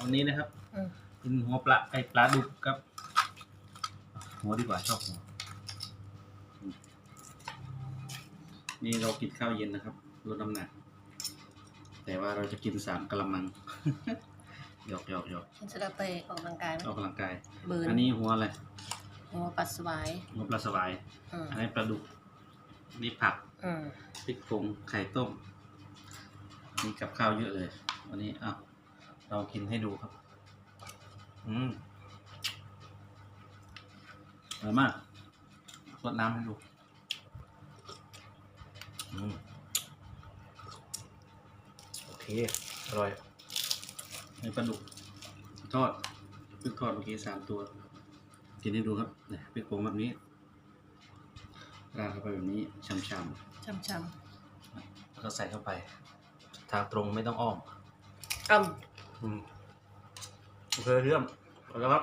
วันนี้นะครับอืม กินหัวปลาไอปลาดุกครับ หัวดีกว่าชอบหัวอืมนี่เรากินข้าวเย็นนะครับลดน้ำหนัก แต่ว่าเราจะกินสามกะละมัง หยอกหยอกหยอกฉันจะได้ไปออกกำลังกายไหมออกกำลังกาย เบิร์นอันนี้หัวอะไรหัวปลาสวายหัวปลาสวาย อืมอันนี้ปลาดุกนี่ผัก อืมพริกผงไข่ต้ม มีกับข้าวเยอะเลย วันนี้เอา เรากินให้ดูครับ อืมอร่อยมากรดน้ำให้ดู อืมโอเค อร่อยนี่ปลาดุกทอดพริกทอดเมื่อกี้สามตัว กินให้ดูครับเนี่ยพริกผงแบบนี้ราดเข้าไปแบบนี้ช่ำๆช้ำแล้วก็ใส่เข้าไป ทางตรงไม่ต้องอ้อม ๆอ่อืม โอเคเยี่ยมเอาละครับ